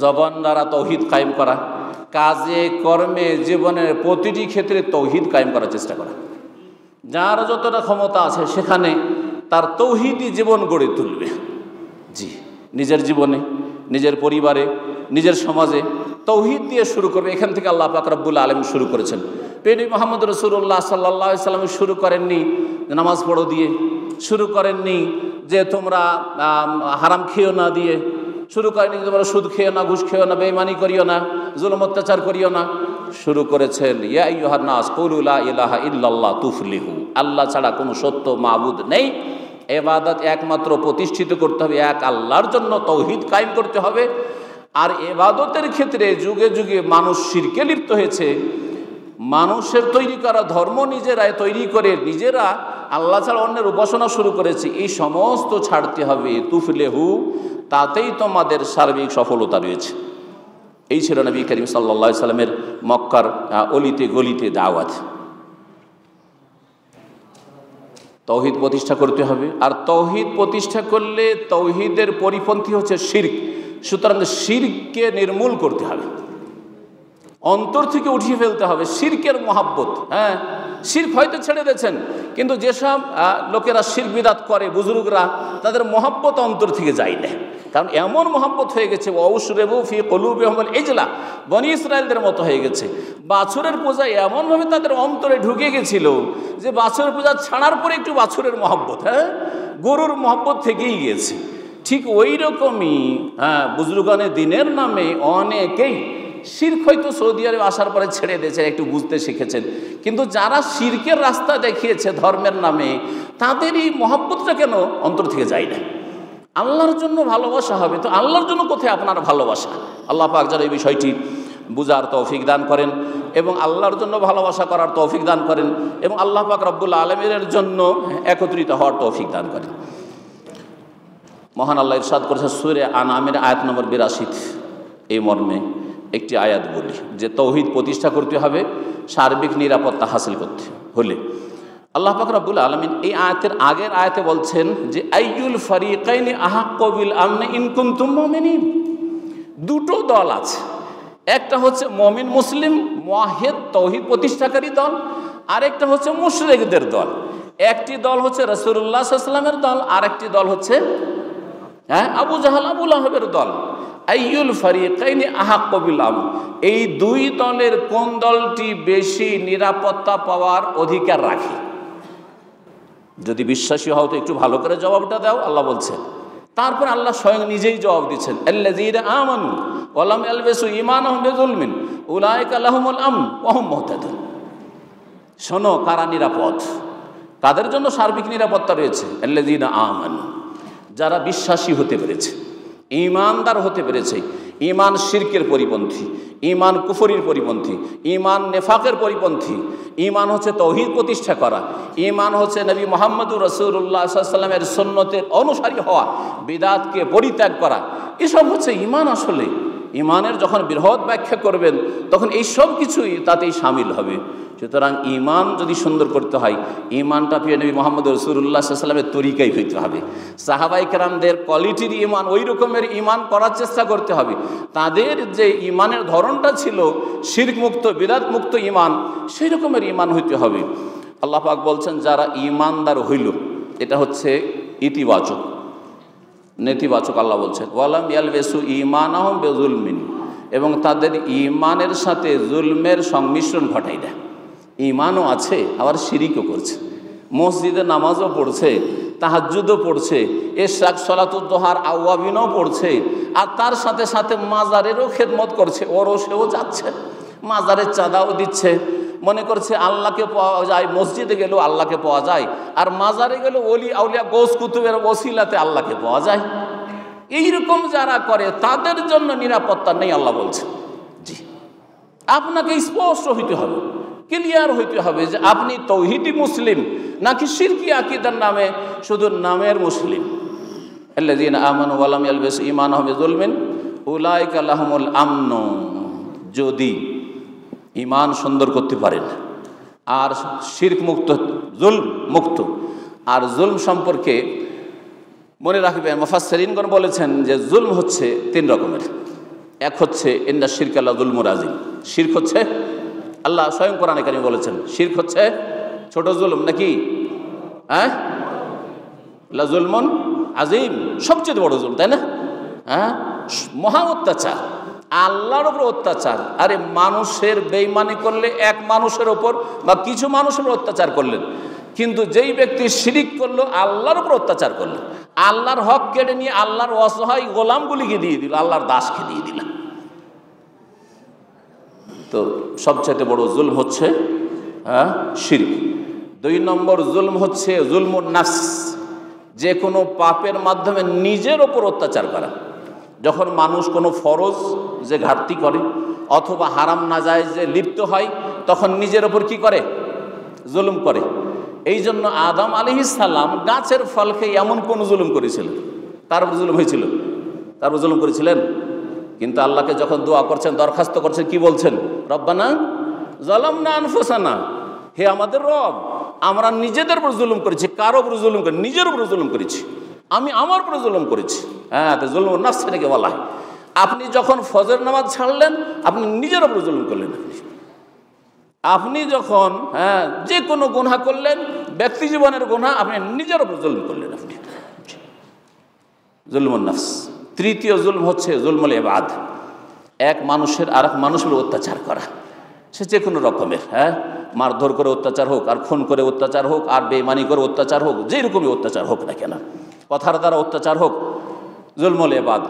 জবান দ্বারা তৌহিদ কায়েম করা, কাজে, কর্মে, জীবনের প্রতিটি ক্ষেত্রে তৌহিদ কায়েম করার চেষ্টা করা। যার যতটা ক্ষমতা আছে সেখানে তার তৌহিদি জীবন গড়ে তুলবে। জি, নিজের জীবনে, নিজের পরিবারে, নিজের সমাজে তৌহিদ দিয়ে শুরু করবে। এখান থেকে আল্লাহ পাকরাবুল আলম শুরু করেছেন। পেনি মোহাম্মদ রসুল্লাহ সাল্লাহ সাল্লাম শুরু করেননি নামাজ পড়ো দিয়ে, শুরু করেননি যে তোমরা হারাম খেয়েও না দিয়ে শুরু করেনি তোমরা সুদ খেয়েও না, ঘুষ খেয়েও না, বেইমানি করিও না, জুলম অত্যাচার করিও না। শুরু করেছেন, ইয়া ইহান্নাস কৌলুল্লাহ ইলাহা ইল্লাল্লাহ তুফলিহু। আল্লাহ ছাড়া কোনো সত্য মাবুদ নেই। এবাদত একমাত্র প্রতিষ্ঠিত করতে হবে, এক আল্লাহর জন্য তৌহিদ কায়েম করতে হবে। আর এবাদতের ক্ষেত্রে যুগে যুগে মানুষ শিরকে লিপ্ত হয়েছে। মানুষের তৈরি করা ধর্ম নিজেরাই তৈরি করে নিজেরা আল্লাহ ছাড়া অন্যের উপাসনা শুরু করেছে, এই সমস্ত ছাড়তে হবে। তুফলেহু, তাতেই তোমাদের সার্বিক সফলতা রয়েছে। এই ছিল নবী করিম সাল্লা সাল্লামের মক্কার অলিতে গলিতে দাওয়াত। তৌহিদ প্রতিষ্ঠা করতে হবে। আর তৌহিদ প্রতিষ্ঠা করলে তৌহিদের পরিপন্থী হচ্ছে শির্ক। সুতরাং শিরকে নির্মূল করতে হবে। অন্তর থেকে উঠিয়ে ফেলতে হবে। শিরকের মহাব্বত হ্যাঁ? শির্ক হয়তো ছেড়ে দিয়েছেন, কিন্তু যেসব লোকেরা শির বিদাত করে, বুজুর্গরা, তাদের মহাব্বত অন্তর থেকে যায় না। কারণ এমন মহাব্বত হয়ে গেছে রেবু ফি কলুব আহমদ এজলা বনি ইসরায়েলদের মতো হয়ে গেছে। বাছুরের পূজা এমনভাবে তাদের অন্তরে ঢুকে গেছিল যে বাছুরের পূজা ছাড়ার পরে একটু বাছুরের মহাব্বত হ্যাঁ? গরুর মহাব্বত থেকেই গিয়েছে। ঠিক ওই রকমই হ্যাঁ বুজরুগানের দিনের নামে অনেকেই শির্ক হয়তো সৌদি আরবে আসার পরে ছেড়ে দিয়েছেন, একটু বুঝতে শিখেছেন। কিন্তু যারা শির্কের রাস্তা দেখিয়েছে ধর্মের নামে, তাদের এই মহব্বতটা কেন অন্তর থেকে যায় না? আল্লাহর জন্য ভালোবাসা হবে তো আল্লাহর জন্য কোথায় আপনার ভালোবাসা? আল্লাহ পাক যারা এই বিষয়টি বুঝার তৌফিক দান করেন এবং আল্লাহর জন্য ভালোবাসা করার তৌফিক দান করেন এবং আল্লাহ পাক রব্বুল আলমের জন্য একত্রিত হওয়ার তৌফিক দান করেন। মহান আল্লাহ ইরশাদ করেছে সুরে আনামের আয়াত নম্বর বিরাশিত, এই মর্মে। একটি আয়াত বলি, যে তৌহিদ প্রতিষ্ঠা করতে হবে, সার্বিক নিরাপত্তা হাসিল করতে হলে আল্লাহ পাক রাবুল আলমিন এই আয়াতের আগের আয়াতে বলছেন যে, আইয়ুল ফারিকাইনি আহাক কবিল আমনে ইনকুম তুম মমিনিন? দুটো দল আছে। একটা হচ্ছে মমিন মুসলিম, মোয়াহেদ, তৌহিদ প্রতিষ্ঠাকারী দল, আরেকটা হচ্ছে মুশরেকদের দল। একটি দল হচ্ছে রসুল্লাহ সাল্লামের দল, আরেকটি দল হচ্ছে হ্যাঁ আবু জাহাল আবুল আহবের দল। আইয়ুল ফারিকাইনি আহাক্কবিল আম এই দুই দলের কোন দলটি বেশি নিরাপত্তা পাওয়ার অধিকার রাখে? যদি বিশ্বাসী হও তো একটু ভালো করে জবাবটা দাও, আল্লাহ বলছেন। তারপর আল্লাহ স্বয়ং নিজেই জবাব দিচ্ছেন আল্লাজির ইমান উলায়ক আম শোনো, কারা নিরাপদ? কাদের জন্য সার্বিক নিরাপত্তা রয়েছে? আল্লাজিন আমানু, যারা বিশ্বাসী হতে পেরেছে। ইমানদার হতে পেরেছে। ইমান শির্কের পরিপন্থী, ইমান কুফরির পরিপন্থী, ইমান নেফাকের পরিপন্থী, ইমান হচ্ছে তৌহিদ প্রতিষ্ঠা করা, ইমান হচ্ছে নবী মোহাম্মদুর রসুল্লাহ সাল্লামের সন্ন্যতের অনুসারী হওয়া, বিদাতকে পরিত্যাগ করা, এসব হচ্ছে ইমান আসলে। ইমানের যখন বৃহৎ ব্যাখ্যা করবেন, তখন এই সব কিছুই তাতেই সামিল হবে। সুতরাং ইমান যদি সুন্দর করতে হয়, ইমানটা প্রিয় নবী মোহাম্মদ রসুল্লাহ সাল্লামের তরিকাই হইতে হবে। সাহাবাই কেরামদের কোয়ালিটির ইমান, ওই রকমের ইমান করার চেষ্টা করতে হবে। তাদের যে ইমানের ধরনটা ছিল শির্ক মুক্ত বিরাট মুক্ত ইমান, সেই রকমের ইমান হইতে হবে। আল্লাহ পাক বলছেন, যারা ইমানদার হইল, এটা হচ্ছে ইতিবাচক। নেতিবাচক আল্লাহ বলছেন, ওয়ালাম ইয়ালবেসু ইমান আহম বেজুলমিন এবং তাদের ইমানের সাথে জুলমের সংমিশ্রণ ঘটাই দেয়। ইমানও আছে, আবার শিরিকও করছে। মসজিদে নামাজও পড়ছে তাহাজুদও পড়ছে এ শাক সলাতুদ্দোহার আউয়াবিনও পড়ছে, আর তার সাথে সাথে মাজারেরও খেদমত করছে, ওরও সেও যাচ্ছে, মাজারের চাঁদাও দিচ্ছে। মনে করছে আল্লাহকে পাওয়া যায়, মসজিদে গেলেও আল্লাহকে পাওয়া যায়, আর মাজারে গেলেও অলি আউলিয়া, গোস, কুতুবের ওসিলাতে আল্লাহকে পাওয়া যায়। এইরকম যারা করে, তাদের জন্য নিরাপত্তা নেই আল্লাহ বলছে জি। আপনাকে স্পষ্ট হইতে হবে, ক্লিয়ার হইতে হবে যে আপনি তৌহিদি মুসলিম, নাকি সিরকি আকিদার নামে, শুধু নামের মুসলিম। আল্লাদিন আমান ইমান আহমেদ উলমিন উলাইক আল্লাহমুল আমন। যদি ইমান সুন্দর করতে পারেন। আর শির্ক মুক্ত জুল মুক্ত। আর জুলম সম্পর্কে মনে রাখবেন, মুফাসসিরিনগণ বলেছেন যে জুলম হচ্ছে তিন রকমের। এক হচ্ছে ইন্দা শিরক আল্লাহ জুলমুর আজিম শির্ক হচ্ছে আল্লাহ স্বয়ং কোরআন এখানে বলেছেন, শির্ক হচ্ছে ছোট জুলুম নাকি? হ্যাঁ? জুলমন আজিম। সবচেয়ে বড় জুলুম, তাই না? হ্যাঁ? মহা অত্যাচার। আল্লাহর ওপর অত্যাচার। আরে মানুষের বেইমানি করলে এক মানুষের ওপর বা কিছু মানুষের উপর অত্যাচার করলেন। কিন্তু যেই ব্যক্তি শিরিক করল, আল্লাহর উপর অত্যাচার করল। আল্লাহর হক কেড়ে নিয়ে আল্লাহর অসহায় গোলামগুলিকে দিয়ে দিল, আল্লাহর দাসকে দিয়ে দিল। তো সবচেয়ে বড় জুলম হচ্ছে হ্যাঁ শিরিক। দুই নম্বর জুলম হচ্ছে জুলমুন নাস যে কোনো পাপের মাধ্যমে নিজের ওপর অত্যাচার করা। যখন মানুষ কোনো ফরজ যে ঘাটতি করে অথবা হারাম না যায় যে লিপ্ত হয়, তখন নিজের ওপর কি করে? জুলুম করে। এই জন্য আদম আলি সাল্লাম গাছের ফল খেয়ে এমন কোন জুলুম করেছিলেন। তার উপর জুলুম হয়েছিল? তার উপর জুলুম করেছিলেন? কিন্তু আল্লাহকে যখন দোয়া করছেন, দরখাস্ত করছেন, কি বলছেন? রব্বানা জলম না আনফোসানা। হে আমাদের রব, আমরা নিজেদের উপর জুলুম করেছি, কারও উপর জুলুম করি নিজের উপর জুলুম করেছি। আমি আমার উপরে জুলুম করেছি। হ্যাঁ তো জুলুম নাফস থেকে বলা হয়। আপনি যখন ফজর নামাজ ছাড়লেন, আপনি নিজের উপর জুলুম করলেন আপনি। যখন হ্যাঁ যে কোনো গুণা করলেন, ব্যক্তি জীবনের গুণা আপনি নিজের উপর জুলুম করলেন আপনি। জুলমুল নাফস। তৃতীয় জুলম হচ্ছে জুলমুল এবাদ এক মানুষের আর এক মানুষের অত্যাচার করা। সে যে কোনো রকমের হ্যাঁ মারধর করে অত্যাচার হোক, আর খুন করে অত্যাচার হোক, আর বেমানি করে অত্যাচার হোক, যেই রকমই অত্যাচার হোক না কেন। কথার দ্বারা অত্যাচার হোক জুলমুল এবাদ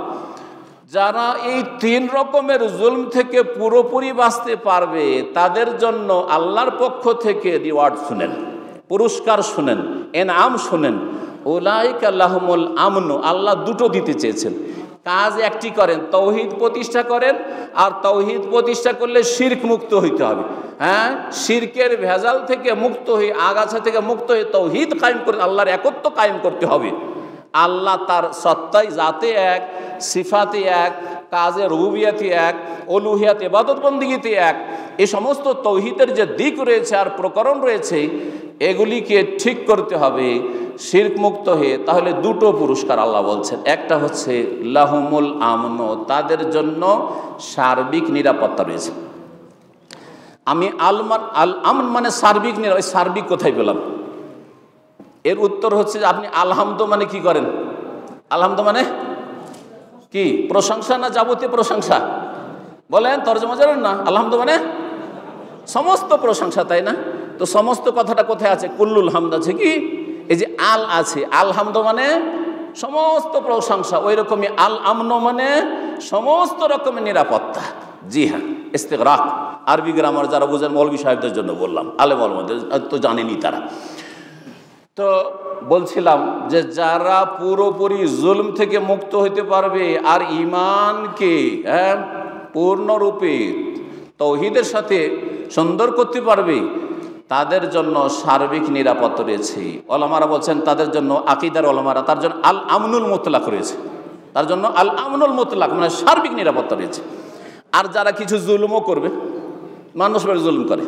যারা এই তিন রকমের জুলম থেকে পুরোপুরি বাঁচতে পারবে, তাদের জন্য আল্লাহর পক্ষ থেকে রিওয়ার্ড শুনেন, পুরস্কার শুনেন এনাম শুনেন। ওলাইক আল্লাহমুল আমন, আল্লাহ দুটো দিতে চেয়েছেন। কাজ একটি করেন, তৌহিদ প্রতিষ্ঠা করেন, আর তৌহিদ প্রতিষ্ঠা করলে শির্ক মুক্ত হইতে হবে। হ্যাঁ? শির্কের ভেজাল থেকে মুক্ত হয়ে, আগাছা থেকে মুক্ত হয়ে তৌহিদ কায়েম করে, আল্লাহর একত্ব কায়েম করতে হবে। আল্লাহ তার সত্তাই জাতে এক, সিফাতে এক, কাজে রুবিয়াতে এক অলুহিয়াত এবাদতবন্দিগিতে এক। এই সমস্ত তৌহিদের যে দিক রয়েছে আর প্রকরণ রয়েছে, এগুলিকে ঠিক করতে হবে শির্ক মুক্ত হয়ে। তাহলে দুটো পুরস্কার আল্লাহ বলছেন। একটা হচ্ছে লাহমুল আমন, তাদের জন্য সার্বিক নিরাপত্তা রয়েছে। আমি আলমান আল আমন মানে সার্বিক নিরাপদ সার্বিক কোথায় পেলাম? এর উত্তর হচ্ছে যে আপনি আলহামদ মানে কি করেন? আলহামদ মানে কি? প্রশংসা না যাবতীয় প্রশংসা? বলেন, তর্জমা জানেন না? আলহামদ মানে সমস্ত প্রশংসা, তাই না? তো সমস্ত কথাটা কোথায় আছে? কুল্লুল হামদ আছে কি? এই যে আল আছে। আলহামদ মানে সমস্ত প্রশংসা ওই রকমই আল আমন মানে সমস্ত রকমের নিরাপত্তা। জি হ্যাঁ ইস্তেকরাক আরবি গ্রামার যারা বুঝেন মৌলবী সাহেবদের জন্য বললাম আলে মৌলমদের তো জানেনি তারা। তো বলছিলাম যে যারা পুরোপুরি জুলম থেকে মুক্ত হইতে পারবে আর ইমানকে হ্যাঁ পূর্ণরূপে তৌহিদের সাথে সুন্দর করতে পারবে, তাদের জন্য সার্বিক নিরাপত্তা রয়েছে। ওলামারা বলছেন তাদের জন্য আকিদার ওলামারা, তার জন্য আল আমনুল মোতলাক রয়েছে। তার জন্য আল আমনুল মোতলাক মানে সার্বিক নিরাপত্তা রয়েছে। আর যারা কিছু জুলুমও করবে, মানুষ জুলুম করে।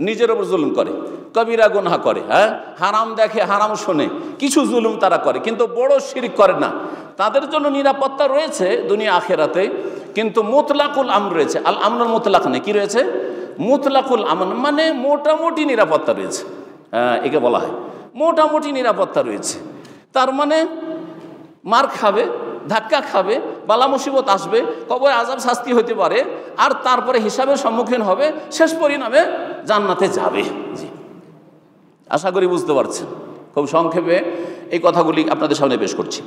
নিজের ওপর জুলুম করে। কবিরা গুনহা করে হ্যাঁ? হারাম দেখে, হারাম শোনে। কিছু জুলুম তারা করে, কিন্তু বড় শিরিক করে না। তাদের জন্য নিরাপত্তা রয়েছে দুনিয়া আখেরাতে, কিন্তু মোতলাকুল আম রয়েছে। আল আমনুল মোতলাক নেই, কী রয়েছে? মুতলাকুল আমন মানে মোটামুটি নিরাপত্তা রয়েছে। হ্যাঁ একে বলা হয়। মোটামুটি নিরাপত্তা রয়েছে। তার মানে মার খাবে ধাক্কা খাবে, বালা মুসিবত আসবে, কবর আজাব শাস্তি হতে পারে, আর তারপরে হিসাবের সম্মুখীন হবে, শেষ পরিণামে জান্নাতে যাবে। জি। আশা করি বুঝতে পারছেন। খুব সংক্ষেপে এই কথাগুলি আপনাদের সামনে পেশ করছি।